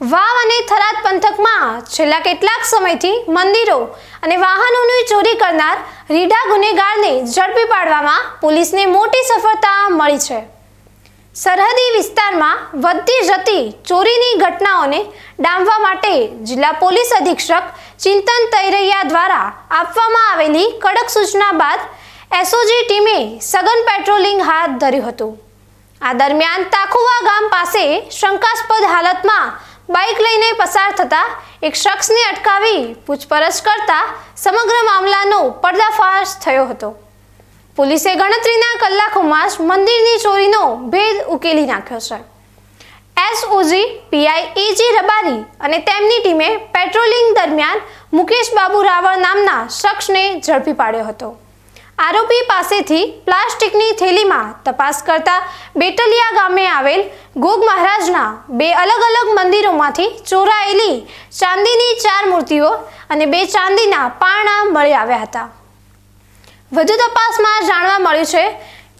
વાવ અને થરાદ પંથકમાં છેલ્લા કેટલાક સમયથી મંદિરો અને વાહનોની ચોરી કરનાર રીડા ગુનેગારને ઝડપી પાડવામાં પોલીસને મોટી સફળતા મળી છે. સરહદી વિસ્તારમાં વધતી જતી ચોરીની ઘટનાઓને ડામવા માટે જિલ્લા પોલીસ અધિક્ષક ચિંતન તૈરૈયા દ્વારા આપવામાં આવેલી કડક સૂચના બાદ એસઓજી ટીમે સઘન પેટ્રોલિંગ હાથ ધર્યું હતું. આ દરમિયાન તાખુવા ગામ પાસે શંકાસ્પદ હાલતમાં બાઇક લઈને પસાર થતા એક શખ્સને અટકાવી પૂછપરછ કરતા સમગ્ર મામલાનો પર્દાફાશ થયો હતો. પોલીસે ગણતરીના કલાકોમાં જ મંદિરની ચોરીનો ભેદ ઉકેલી નાખ્યો છે. એસઓજી, પીઆઈ એજી રબારી અને તેમની ટીમે પેટ્રોલિંગ દરમિયાન મુકેશ બાબુ રાવળ નામના શખ્સને ઝડપી પાડ્યો હતો. આરોપી પાસેથી પ્લાસ્ટિકની થેલીમાં તપાસ કરતા બેટલિયા ગામે આવેલ ગોગ મહારાજના બે અલગ અલગ મંદિરોમાંથી ચોરાયેલી ચાંદીની ચાર મૂર્તિઓ અને બે ચાંદીના પાણા મળી આવ્યા હતા. વધુ તપાસમાં જાણવા મળ્યું છે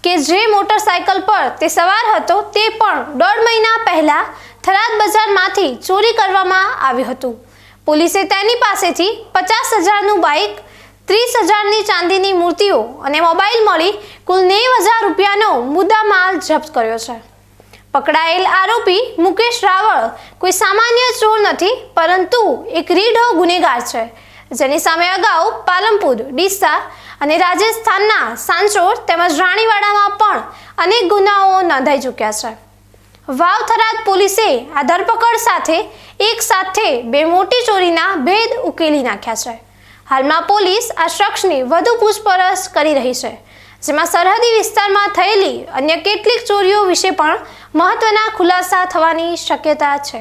કે જે મોટરસાયકલ પર તે સવાર હતો તે પણ દોઢ મહિના પહેલા થરાદ બજારમાંથી ચોરી કરવામાં આવ્યું હતું. પોલીસે તેની પાસેથી પચાસ હજારનું બાઇક ત્રીસ હજારની ચાંદીની મૂર્તિઓ અને મોબાઈલ મળી કુલ નેવ હજાર રૂપિયાનો મુદ્દા માલ જપ્ત કર્યો છે. પકડાયેલ આરોપી મુકેશ રાવળ કોઈ સામાન્ય ચોર નથી, પરંતુ એક રીઢો ગુનેગાર છે. જેની સામે અગાઉ પાલનપુર, ડીસા અને રાજસ્થાનના સાંચોર તેમજ રાણીવાડામાં પણ અનેક ગુનાઓ નોંધાઈ ચૂક્યા છે. વાવ થરાદ પોલીસે આ ધરપકડ સાથે એક સાથે બે મોટી ચોરીના ભેદ ઉકેલી નાખ્યા છે. હાલમાં પોલીસ આ શખ્સની વધુ પૂછપરછ કરી રહી છે, જેમાં સરહદી વિસ્તારમાં થયેલી અન્ય કેટલીક ચોરીઓ વિશે પણ મહત્વના ખુલાસા થવાની શક્યતા છે.